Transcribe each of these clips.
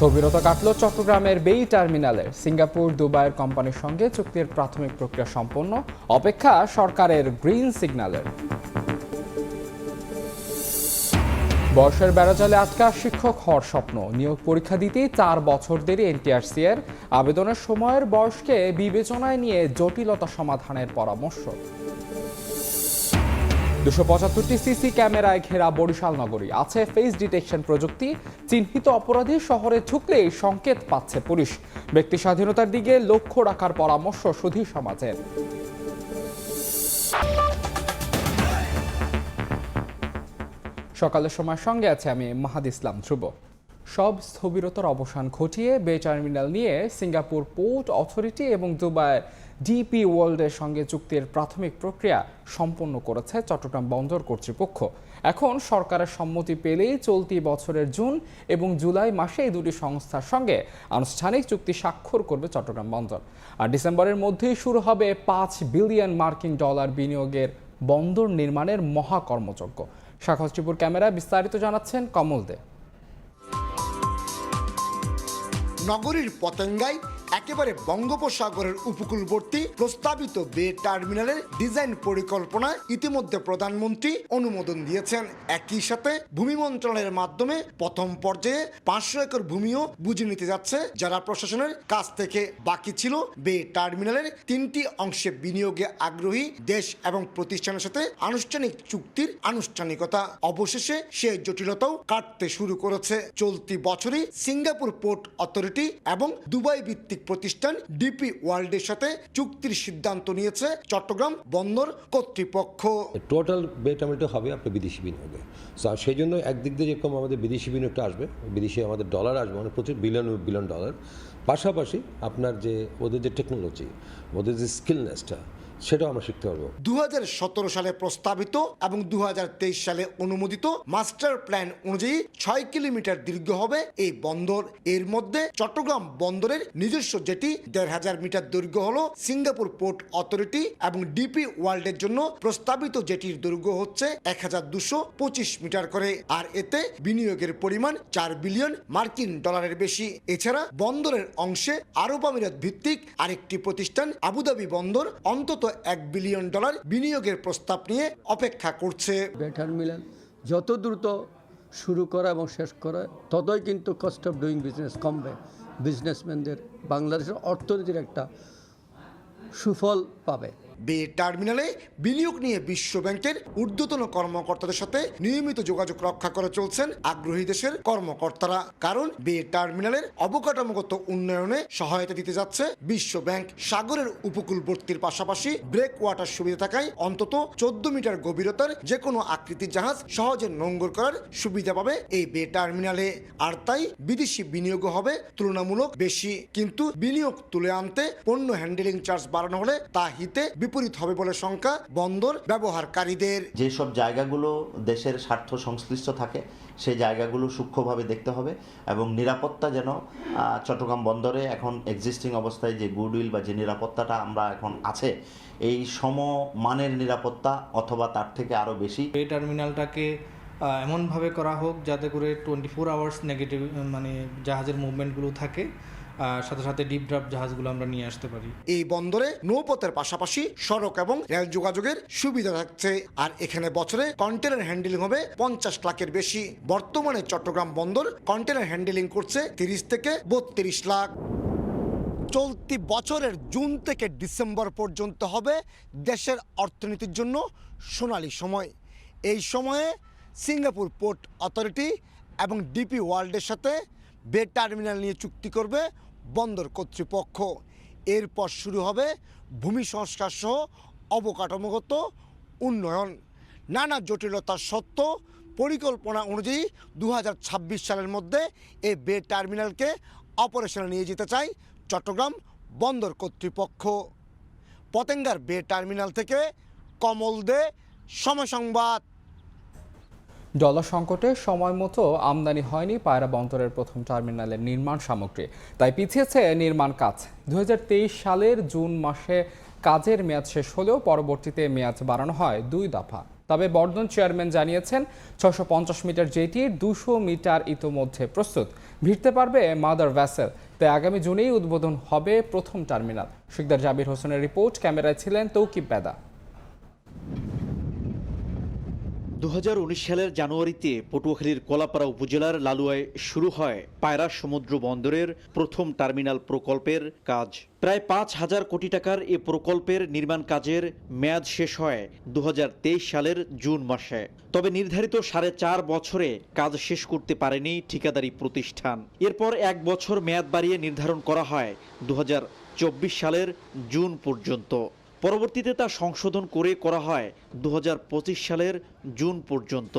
স্থবিরতা কাটল চট্টগ্রামের বেই টার্মিনালের সিঙ্গাপুর, দুবাইয়ের কোম্পানির সঙ্গে চুক্তির প্রাথমিক প্রক্রিয়া সম্পন্ন। অপেক্ষা সরকারের গ্রিন সিগন্যালের। বয়সের বেড়াজালে আটকা শিক্ষক হওয়ার স্বপ্ন। নিয়োগ পরীক্ষা দিতেই চার বছর দেরি এনটিআরসি এর। আবেদনের সময়ের বয়সকে বিবেচনায় নিয়ে জটিলতা সমাধানের পরামর্শ। দুশো পঁচাত্তরটি সিসি ক্যামেরায় ঘেরা বরিশাল নগরী। আছে ফেস ডিটেকশন প্রযুক্তি, চিহ্নিত অপরাধী শহরে ঢুকলেই সংকেত পাচ্ছে পুলিশ। ব্যক্তি স্বাধীনতার দিকে লক্ষ্য রাখার পরামর্শ সুধী সমাজের। সকালের সময় সঙ্গে আছে আমি মাহাদ ইসলাম ধ্রুব। সব স্থবিরতার অবসান ঘটিয়ে বে টার্মিনাল নিয়ে সিঙ্গাপুর পোর্ট অথরিটি এবং দুবাই ডিপি ওয়ার্ল্ডের সঙ্গে চুক্তির প্রাথমিক প্রক্রিয়া সম্পন্ন করেছে চট্টগ্রাম বন্দর কর্তৃপক্ষ। এখন সরকারের সম্মতি পেলেই চলতি বছরের জুন এবং জুলাই মাসে এই দুটি সংস্থার সঙ্গে আনুষ্ঠানিক চুক্তি স্বাক্ষর করবে চট্টগ্রাম বন্দর। আর ডিসেম্বরের মধ্যেই শুরু হবে পাঁচ বিলিয়ন মার্কিন ডলার বিনিয়োগের বন্দর নির্মাণের মহাকর্মযজ্ঞ। শাখাত্রীপুর ক্যামেরায় বিস্তারিত জানাচ্ছেন কমল দে। নগরীর পতেঙ্গায় একেবারে বঙ্গোপসাগরের উপকূলবর্তী প্রস্তাবিত বে টার্মিনালের ডিজাইন পরিকল্পনা ইতিমধ্যে প্রধানমন্ত্রী অনুমোদন দিয়েছেন। একই সাথে ভূমি মন্ত্রণালয়ের মাধ্যমে প্রথম পর্যায়ে পাঁচশো একর ভূমিও বুঝে নিতে যাচ্ছে, যারা প্রশাসনের কাছ থেকে বাকি ছিল। বে টার্মিনালের তিনটি অংশে বিনিয়োগে আগ্রহী দেশ এবং প্রতিষ্ঠানের সাথে আনুষ্ঠানিক চুক্তির আনুষ্ঠানিকতা। অবশেষে সে জটিলতাও কাটতে শুরু করেছে। চলতি বছরই সিঙ্গাপুর পোর্ট অথরিটি এবং দুবাই ভিত্তিক প্রতিষ্ঠান ডিপি ওয়ার্ল্ডের সাথে চুক্তির সিদ্ধান্ত নিয়েছে চট্টগ্রাম বন্দর কর্তৃপক্ষ। টোটাল বে হবে আপনার বিদেশি বিনিয়োগে। সেই জন্য একদিক দিয়ে যেরকম আমাদের বিদেশি বিনিয়োগটা আসবে, বিদেশি আমাদের ডলার আসবে মানে প্রচুর বিলিয়ন বিলিয়ন ডলার পাশাপাশি আপনার যে, ওদের যে টেকনোলজি ওদের যে স্কিলনেসটা সেটাও আমরা শিখতে পারব। দু সালে প্রস্তাবিত এবং দু হাজার তেইশ সালে অনুমোদিত মাস্টার প্ল্যান অনুযায়ী ছয় কিলোমিটার দীর্ঘ হবে এই বন্দর। এর মধ্যে চট্টগ্রাম বন্দরের নিজস্ব জেটি, দেড় হাজার মিটার দৈর্ঘ্য হলো সিঙ্গাপুর পোর্ট অথরিটি এবং ডিপি ওয়ার্ল্ডের জন্য প্রস্তাবিত জেটির দৈর্ঘ্য হচ্ছে এক হাজার দুশো পঁচিশ মিটার করে। আর এতে বিনিয়োগের পরিমাণ চার বিলিয়ন মার্কিন ডলারের বেশি। এছাড়া বন্দরের অংশে আরব আমিরাত ভিত্তিক আরেকটি প্রতিষ্ঠান আবুধাবি বন্দর, অন্তত এক বিলিয়ন ডলার বিনিয়োগের প্রস্তাব নিয়ে অপেক্ষা করছে। বেটার মিলান, যত দ্রুত শুরু করা এবং শেষ করা, ততই কিন্তু কস্ট অফ ডুইং বিজনেস কমবে। বিজনেসম্যানদের বাংলাদেশের অর্থনীতির একটা সুফল পাবে। বে টার্মিনালে বিনিয়োগ নিয়ে বিশ্ব ব্যাংকের ঊর্ধ্বতন কর্মকর্তাদের সাথে নিয়মিত যোগাযোগ রক্ষা করে চলছেন আগ্রহী দেশের কর্মকর্তারা। কারণ বে টার্মিনালের অবকাঠামোগত উন্নয়নে সহায়তা দিতে যাচ্ছে বিশ্ব ব্যাংক সাগরের উপকূলবর্তীর পাশাপাশি ব্রেক ওয়াটার সুবিধা থাকায় অন্তত চোদ্দ মিটার গভীরতার যে কোনো আকৃতির জাহাজ সহজে নোঙ্গর করার সুবিধা পাবে এই বে টার্মিনালে। আর তাই বিদেশি বিনিয়োগ হবে তুলনামূলক বেশি। কিন্তু বিনিয়োগ তুলে আনতে পণ্য হ্যান্ডেলিং চার্জ বাড়ানো হলে তা হিতে বিপরীত হবে বলে শঙ্কা বন্দর ব্যবহারকারীদের। যেসব জায়গাগুলো দেশের স্বার্থ সংশ্লিষ্ট থাকে সেই জায়গাগুলো সূক্ষ্মভাবে দেখতে হবে এবং নিরাপত্তা যেন চট্টগ্রাম বন্দরে এখন এক্সিস্টিং অবস্থায় যে গুডউইল বা যে নিরাপত্তাটা আমরা এখন আছে এই সমমানের নিরাপত্তা অথবা তার থেকে আরও বেশি। এই টার্মিনালটাকে এমনভাবে করা হোক যাতে করে টোয়েন্টি ফোর আওয়ার্স নেগেটিভ মানে জাহাজের মুভমেন্টগুলো থাকে। সাথে সাথে ডিপ ড্রাফট জাহাজগুলো আমরা নিয়ে আসতে পারি। এই বন্দরে নৌপথের পাশাপাশি সড়ক এবং রেল যোগাযোগের সুবিধা থাকছে। আর এখানে বছরে কন্টেনার হ্যান্ডেলিং হবে পঞ্চাশ লাখের বেশি। বর্তমানে চট্টগ্রাম বন্দর কন্টেনার হ্যান্ডেলিং করছে তিরিশ থেকে বত্রিশ লাখ। চলতি বছরের জুন থেকে ডিসেম্বর পর্যন্ত হবে দেশের অর্থনীতির জন্য সোনালি সময়। এই সময়ে সিঙ্গাপুর পোর্ট অথরিটি এবং ডিপি ওয়ার্ল্ডের সাথে বে টার্মিনাল নিয়ে চুক্তি করবে বন্দর কর্তৃপক্ষ। এরপর শুরু হবে ভূমি সংস্কার সহ অবকাঠামোগত উন্নয়ন। নানা জটিলতা সত্ত্বেও পরিকল্পনা অনুযায়ী দু হাজার ছাব্বিশ সালের মধ্যে এই বে টার্মিনালকে অপারেশনে নিয়ে যেতে চায় চট্টগ্রাম বন্দর কর্তৃপক্ষ। পতেঙ্গার বে টার্মিনাল থেকে কমল দে, সময় সংবাদ। ডলার সংকটে সময় মতো আমদানি হয়নি পায়রা বন্দরের প্রথম টার্মিনালের নির্মাণ সামগ্রী। তাই পিছিয়েছে নির্মাণ কাজ। দুই হাজার তেইশ সালের জুন মাসে কাজের মেয়াদ শেষ হলেও পরবর্তীতে মেয়াদ বাড়ানো হয় দুই দফা। তবে বর্ধন চেয়ারম্যান জানিয়েছেন, ছশো মিটার জেটির দুশো মিটার ইতোমধ্যে প্রস্তুত। ভিড়তে পারবে মাদার ভ্যাসেল। তাই আগামী জুনেই উদ্বোধন হবে প্রথম টার্মিনাল। শিকদার জাবির হোসেনের রিপোর্ট, ক্যামেরায় ছিলেন তৌকিব বেদা। উনিশ সালের জানুয়ারিতে পটুয়াখালীর কলাপাড়া উপজেলার লালুয়ায় শুরু হয় পায়রা সমুদ্র বন্দরের প্রথম টার্মিনাল প্রকল্পের কাজ। প্রায় পাঁচ হাজার কোটি টাকার এ প্রকল্পের নির্মাণ কাজের মেয়াদ শেষ হয় দু হাজার তেইশ সালের জুন মাসে। তবে নির্ধারিত সাড়ে চার বছরে কাজ শেষ করতে পারেনি ঠিকাদারি প্রতিষ্ঠান। এরপর এক বছর মেয়াদ বাড়িয়ে নির্ধারণ করা হয় দু হাজার চব্বিশ সালের জুন পর্যন্ত। পরবর্তীতে তা সংশোধন করে করা হয় দু হাজার পঁচিশ সালের জুন পর্যন্ত।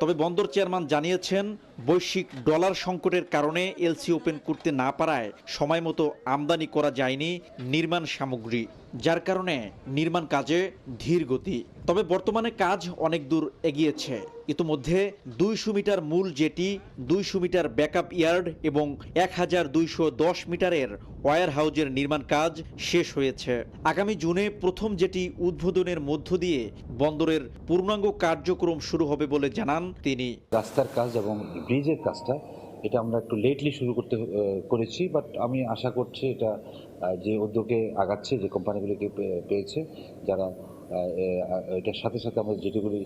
তবে বন্দর চেয়ারম্যান জানিয়েছেন বৈশ্বিক ডলার সংকটের কারণে এলসি ওপেন করতে না পারায় সময় মতো আমদানি করা যায়নি নির্মাণ সামগ্রী, যার কারণে নির্মাণ কাজে ধীর গতি। তবে বর্তমানে কাজ অনেক দূর এগিয়েছে। ইতোমধ্যে দুইশো মিটার মূল জেটি, দুইশো মিটার ব্যাকআপ ইয়ার্ড এবং এক হাজার দুইশো দশ মিটারের ওয়ার হাউজের নির্মাণ কাজ শেষ হয়েছে। আগামী জুনে প্রথম জেটি উদ্বোধনের মধ্য দিয়ে বন্দরের পূর্ণাঙ্গ কার্যক্রম শুরু হবে বলে জানান তিনি। রাস্তার কাজ এবং ব্রিজের কাজটা, এটা আমরা একটু লেটলি শুরু করতে করেছি বাট আমি আশা করছি এটা যে উদ্যোগে আগাচ্ছে, যে কোম্পানিগুলিকে পেয়েছে, যারা এটার সাথে সাথে আমাদের যেটিগুলি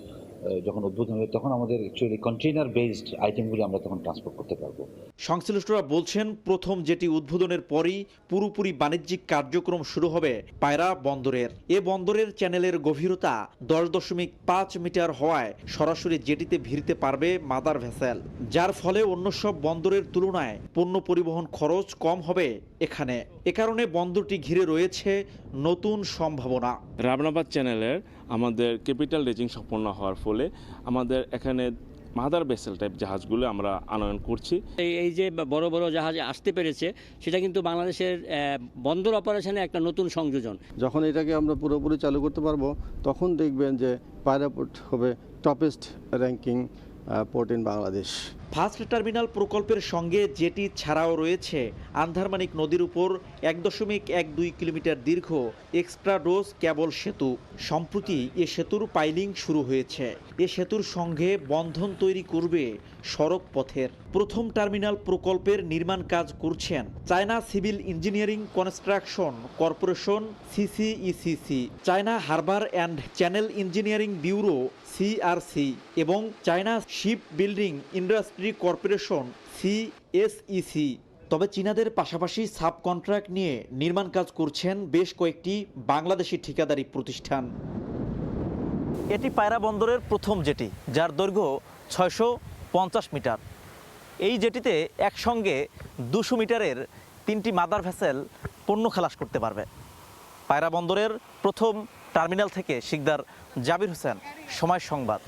যখন উদ্বোধন হবে তখন আমাদের অ্যাকচুয়ালি কন্টেইনার বেসড আইটেমগুলি আমরা তখন ট্রান্সপোর্ট করতে পারব। সংশ্লিষ্টরা বলছেন প্রথম যেটি উদ্বোধনের পরই পুরোপুরি বাণিজ্যিক কার্যক্রম শুরু হবে পায়রা বন্দরের। এ বন্দরের চ্যানেলের গভীরতা দশ দশমিক পাঁচ মিটার হওয়ায় সরাসরি জেটিতে ভিড়তে পারবে মাদার ভেসেল যার ফলে অন্য সব বন্দরের তুলনায় পণ্য পরিবহন খরচ কম হবে এখানে। এ কারণে বন্দরটি ঘিরে রয়েছে নতুন সম্ভাবনা। রাবনাবাদ চ্যানেলের আমাদের ক্যাপিটাল রেজিং সম্পন্ন হওয়ার ফলে আমাদের এখানে মাদার বেসেল টাইপ জাহাজগুলো আমরা আনয়ন করছি। এই এই যে বড় বড় জাহাজ আসতে পেরেছে সেটা কিন্তু বাংলাদেশের বন্দর অপারেশনে একটা নতুন সংযোজন। যখন এটাকে আমরা পুরোপুরি চালু করতে পারব তখন দেখবেন যে পায়রাপোর্ট হবে topest ranking port in Bangladesh first terminal প্রকল্পের সঙ্গে যেটি ছাড়াও রয়েছে আন্ধারমানিক নদীর উপর এক দশমিক এক দুই কিলোমিটার দীর্ঘ এক্সট্রা ডোজ কেবল সেতু। সম্প্রতি এ সেতুর পাইলিং শুরু হয়েছে। এ সেতুর সঙ্গে বন্ধন তৈরি করবে সড়ক পথের। প্রথম টার্মিনাল প্রকল্পের নির্মাণ কাজ করছেন China civil engineering construction corporation CCECC. China harbour and channel engineering bureau CRC এবং China ship building industry corporation CSEC তবে চীনাদের পাশাপাশি সাব কন্ট্রাক্ট নিয়ে নির্মাণ কাজ করছেন বেশ কয়েকটি বাংলাদেশি ঠিকাদারি প্রতিষ্ঠান। এটি পায়রা বন্দরের প্রথম জেটি, যার দৈর্ঘ্য ছয়শো পঞ্চাশ মিটার। এই জেটিতে একসঙ্গে দুশো মিটারের তিনটি মাদার ভেসেল পণ্য খালাস করতে পারবে। পায়রা বন্দরের প্রথম টার্মিনাল থেকে শিকদার জাবির হোসেন, সময় সংবাদ।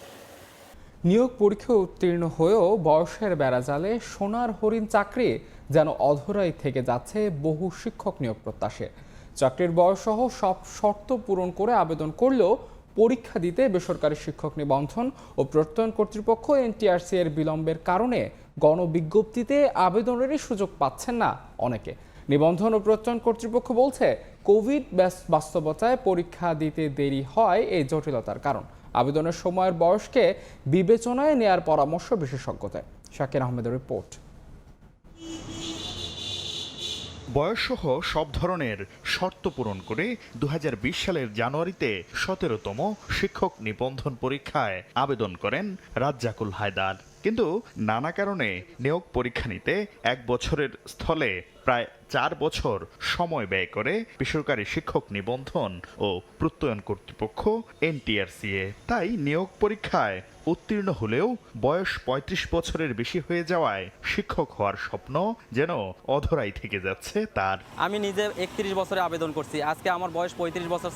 নিয়োগ পরীক্ষা উত্তীর্ণ হয়েও বয়সের বেড়াজালে সোনার হরিণ চাকরি যেন অধরাই থেকে যাচ্ছে বহু শিক্ষক নিয়োগ প্রত্যাশে। চাকরির বয়সসহ সব শর্ত পূরণ করে আবেদন করলেও পরীক্ষা দিতে বেসরকারি শিক্ষক নিবন্ধন ও প্রত্যয়ন কর্তৃপক্ষ এনটিআরসি এর বিলম্বের কারণে গণবিজ্ঞপ্তিতে আবেদনেরই সুযোগ পাচ্ছেন না অনেকে। নিবন্ধন ও প্রত্যয়ন কর্তৃপক্ষ বলছে কোভিড বাস্তবতায় পরীক্ষা দিতে দেরি হয় এই জটিলতার কারণ। আবেদনের সময়ের বয়সকে বিবেচনায় নেয়ার পরামর্শ বিশেষজ্ঞদের। শাকির আহমেদের রিপোর্ট। বয়সসহ সব ধরনের শর্ত পূরণ করে দু হাজার বিশ সালের জানুয়ারিতে সতেরোতম শিক্ষক নিবন্ধন পরীক্ষায় আবেদন করেন রাজ্জাকুল হায়দার। কিন্তু নানা কারণে নিয়োগ পরীক্ষা নিতে এক বছরের স্থলে প্রায় চার বছর সময় ব্যয় করে বেসরকারি শিক্ষক নিবন্ধন ও প্রত্যয়ন কর্তৃপক্ষ এনটিআরসিএ। তাই নিয়োগ পরীক্ষায় উত্তীর্ণ হলেও বয়স ৩৫ বছরের বেশি হয়ে যাওয়ায় শিক্ষক হওয়ার স্বপ্ন যেন অধরাই থেকে যাচ্ছে তার। আমি নিজে একত্রিশ বছরে আবেদন করছি। আজকে আমার বয়স পঁয়ত্রিশ বছর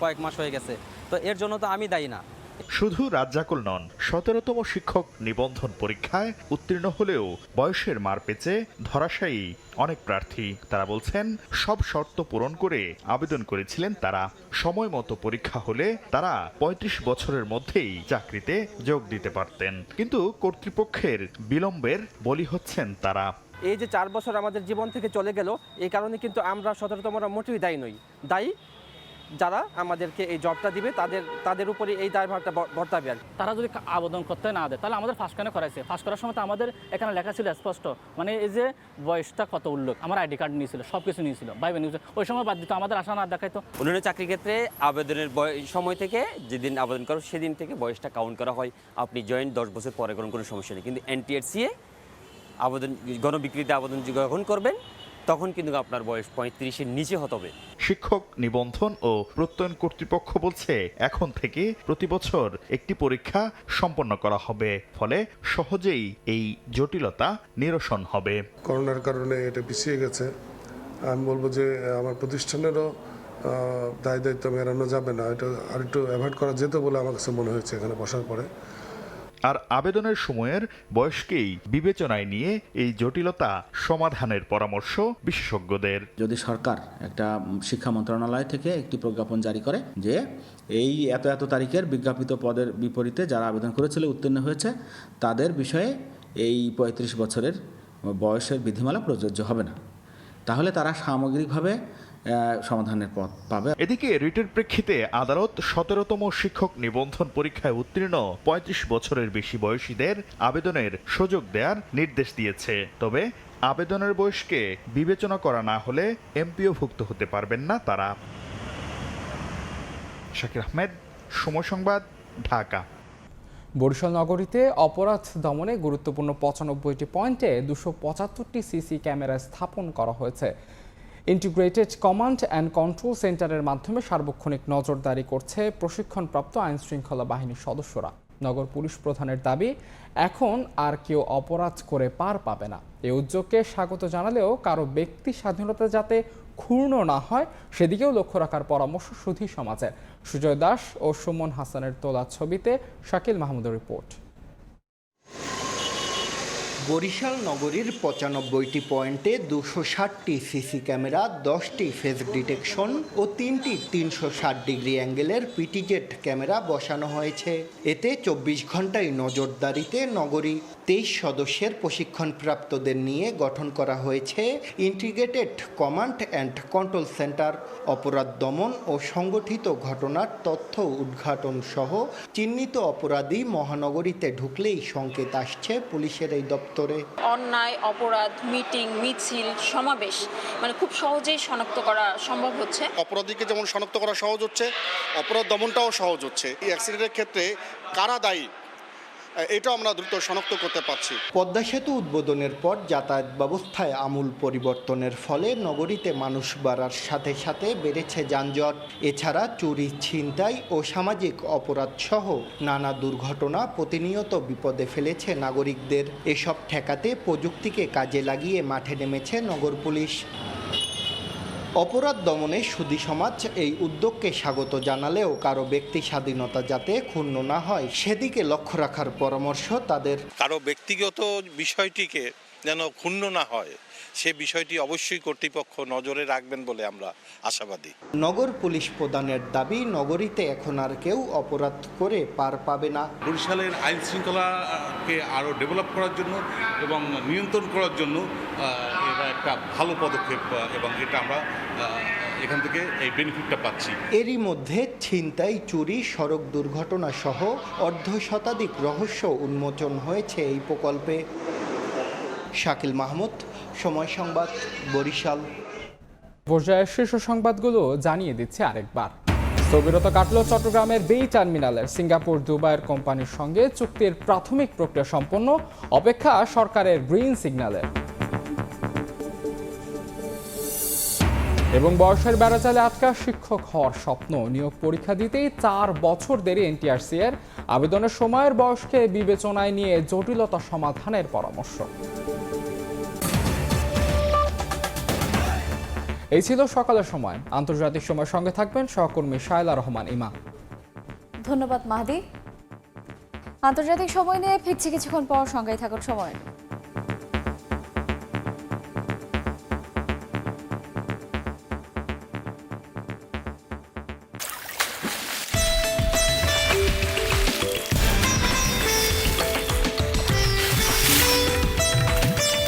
কয়েক মাস হয়ে গেছে। তো এর জন্য তো আমি দায়ী না। শুধু রাজ্জাকুল নন, সতেরোতম শিক্ষক নিবন্ধন পরীক্ষায় উত্তীর্ণ হলেও বয়সের মার পেচে ধরাশায়ী অনেক প্রার্থী। তারা বলছেন, সব শর্ত পূরণ করে আবেদন করেছিলেন তারা। সময় মতো পরীক্ষা হলে তারা ৩৫ বছরের মধ্যেই চাকরিতে যোগ দিতে পারতেন। কিন্তু কর্তৃপক্ষের বিলম্বের বলি হচ্ছেন তারা। এই যে চার বছর আমাদের জীবন থেকে চলে গেল, এই কারণে কিন্তু আমরা সতেরোতমরা মোটেই দায়ী নই। দায়ী যারা আমাদেরকে এই জবটা দিবে তাদের তাদের উপরে এই দায়ভারটা বর্তাবে আর তারা যদি আবেদন করতে না দেয় তাহলে আমাদের ফার্স্ট কেন করাইছে? ফার্স্ট করার সময় তো আমাদের এখানে লেখা ছিল স্পষ্ট। মানে এই যে বয়সটা কত উল্লেখ? আমার আইডি কার্ড নিয়েছিল সব কিছু নিয়েছিল ভাইবে নিউজ ওই সময় বাদ দিত আমাদের আশা না দেখাইতো। অন্যান্য চাকরির ক্ষেত্রে আবেদনের বয়- সময় থেকে যেদিন আবেদন করো সেদিন থেকে বয়সটা কাউন্ট করা হয়। আপনি জয়েন্ট দশ বছর পরে কোনো কোনো সমস্যা নেই। কিন্তু এনটিএসসিএ আবেদন গণবিক্রিতে আবেদন গ্রহণ করবেন তখন কিন্তু আপনার বয়স পঁয়ত্রিশের নিচে হতে হবে। শিক্ষক নিবন্ধন ও প্রত্যয়ন কর্তৃপক্ষ বলছে এখন থেকে প্রতি বছর একটি পরীক্ষা সম্পন্ন করা হবে ফলে সহজেই এই জটিলতা নিরসন হবে। করোনার কারণে এটা পিছিয়ে গেছে। আমি বলব যে আমার প্রতিষ্ঠানেরও দায় দায়িত্ব মেরানো যাবে না। এটা আর একটু অ্যাভয়েড করা যেত বলে আমার কাছে মনে হয়েছে এখানে বসার পরে। আর আবেদনের সময়ের বয়সকেই বিবেচনায় নিয়ে এই জটিলতা সমাধানের পরামর্শ বিশেষজ্ঞদের। যদি সরকার একটা শিক্ষা মন্ত্রণালয় থেকে একটি প্রজ্ঞাপন জারি করে যে এই এত এত তারিখের বিজ্ঞাপিত পদের বিপরীতে যারা আবেদন করেছিল, উত্তীর্ণ হয়েছে, তাদের বিষয়ে এই পঁয়ত্রিশ বছরের বয়সের বিধিমালা প্রযোজ্য হবে না। তাহলে তারা সামগ্রিকভাবে সমাধানের পথ পাবে। এদিকে রিটের প্রেক্ষিতে আদালত সতেরোতম শিক্ষক নিবন্ধন পরীক্ষায় উত্তীর্ণ পঁয়ত্রিশ বছরের বেশি বয়সীদের আবেদনের সুযোগ দেওয়ার নির্দেশ দিয়েছে। তবে আবেদনের বয়সকে বিবেচনা করা না হলে এমপিওভুক্ত হতে পারবেন না তারা। শাকির আহমেদ সময় সংবাদ ঢাকা। বরিশাল নগরীতে অপরাধ দমনে গুরুত্বপূর্ণ পঁচানব্বইটি পয়েন্টে দুশো পঁচাত্তরটি সিসি ক্যামেরা স্থাপন করা হয়েছে। ইন্টিগ্রেটেড কমান্ড অ্যান্ড কন্ট্রোল সেন্টারের মাধ্যমে সার্বক্ষণিক নজরদারি করছে প্রশিক্ষণপ্রাপ্ত আইন শৃঙ্খলা বাহিনীর সদস্যরা। নগর পুলিশ প্রধানের দাবি, এখন আর কেউ অপরাধ করে পার পাবে না। এই উদ্যোগকে স্বাগত জানালেও কারও ব্যক্তি স্বাধীনতা যাতে ক্ষুণ্ণ না হয়, সেদিকেও লক্ষ্য রাখার পরামর্শ সুধী সমাজের। সুজয় দাস ও সুমন হাসানের তোলা ছবিতে শাকিল মাহমুদের রিপোর্ট। বরিশাল নগরীর পঁচানব্বইটি পয়েন্টে দুশো ষাটটি সিসি ক্যামেরা, দশটি ফেস ডিটেকশন ও তিনটি তিনশো ষাট ডিগ্রি অ্যাঙ্গেলের পিটিজেট ক্যামেরা বসানো হয়েছে। এতে চব্বিশ ঘন্টায় নজরদারিতে নগরী তেইশ সদস্যের প্রশিক্ষণপ্রাপ্তদের নিয়ে গঠন করা হয়েছে integrated command and control centre, অপরাধ দমন ও সংগঠিত ঘটনার তথ্য উদ্ঘাটন সহ চিহ্নিত অপরাধী মহানগরীতে ঢুকলেই সংকেত আসছে পুলিশের এই দপ্তরে অন্যায় অপরাধ মিটিং মিছিল সমাবেশ মানে খুব সহজেই শনাক্ত করা সম্ভব হচ্ছে। অপরাধীকে যেমন শনাক্ত করা সহজ হচ্ছে অপরাধ দমনটাও সহজ হচ্ছে। এই অ্যাক্সিডেন্টের ক্ষেত্রে কারা দায়ী? এটাও আমরা দ্রুত শনাক্ত করতে পারছি। পদ্মা সেতু উদ্বোধনের পর যাতায়াত ব্যবস্থায় আমূল পরিবর্তনের ফলে নগরীতে মানুষ বাড়ার সাথে সাথে বেড়েছে যানজট। এছাড়া চুরি, ছিনতাই ও সামাজিক অপরাধ সহ নানা দুর্ঘটনা প্রতিনিয়ত বিপদে ফেলেছে নাগরিকদের। এসব ঠেকাতে প্রযুক্তিকে কাজে লাগিয়ে মাঠে নেমেছে নগর পুলিশ। অপরাধ দমনে সুধী সমাজ এই উদ্যোগকে স্বাগত জানালেও কারও ব্যক্তি স্বাধীনতা যাতে ক্ষুণ্ণ না হয় সেদিকে লক্ষ্য রাখার পরামর্শ তাদের। কারও ব্যক্তিগত বিষয়টিকে যেন ক্ষুণ্ণ না হয় সে বিষয়টি অবশ্যই কর্তৃপক্ষ নজরে রাখবেন বলে আমরা আশাবাদী। নগর পুলিশ প্রধানের দাবি নগরীতে এখন আর কেউ অপরাধ করে পার পাবে না। বরিশালের আইন শৃঙ্খলাকে আরও ডেভেলপ করার জন্য এবং নিয়ন্ত্রণ করার জন্য একটা ভালো পদক্ষেপ এবং এটা আমরা এখান থেকে এই বেনিফিটটা পাচ্ছি। এরই মধ্যে ছিনতাই চুরি সড়ক দুর্ঘটনা সহ অর্ধ শতাধিক রহস্য উন্মোচন হয়েছে এই প্রকল্পে। শাকিল মাহমুদ সময় সংবাদ বরিশাল। পর্যায়ের শীর্ষ সংবাদগুলো জানিয়ে দিচ্ছে আরেকবার। স্থবিরত কাটল চট্টগ্রামের বেই টার্মিনালের সিঙ্গাপুর দুবাইয়ের কোম্পানির সঙ্গে চুক্তির প্রাথমিক প্রক্রিয়া সম্পন্ন অপেক্ষা সরকারের গ্রিন সিগন্যালের। এবং বয়সের বেড়াচালে আটকা শিক্ষক হওয়ার স্বপ্ন। নিয়োগ পরীক্ষা দিতেই চার বছর দেরি এনটিআরসি এর। আবেদনের সময়ের বয়সকে বিবেচনায় নিয়ে জটিলতা সমাধানের পরামর্শ। এই ছিল সকালের সময়। আন্তর্জাতিক সময় সঙ্গে থাকবেন সহকর্মী শায়লা রহমান ইমা। ধন্যবাদ মাহাদি। আন্তর্জাতিক সময় নিয়ে ফিরছি কিছুক্ষণ পর সঙ্গেই থাকুন সময়।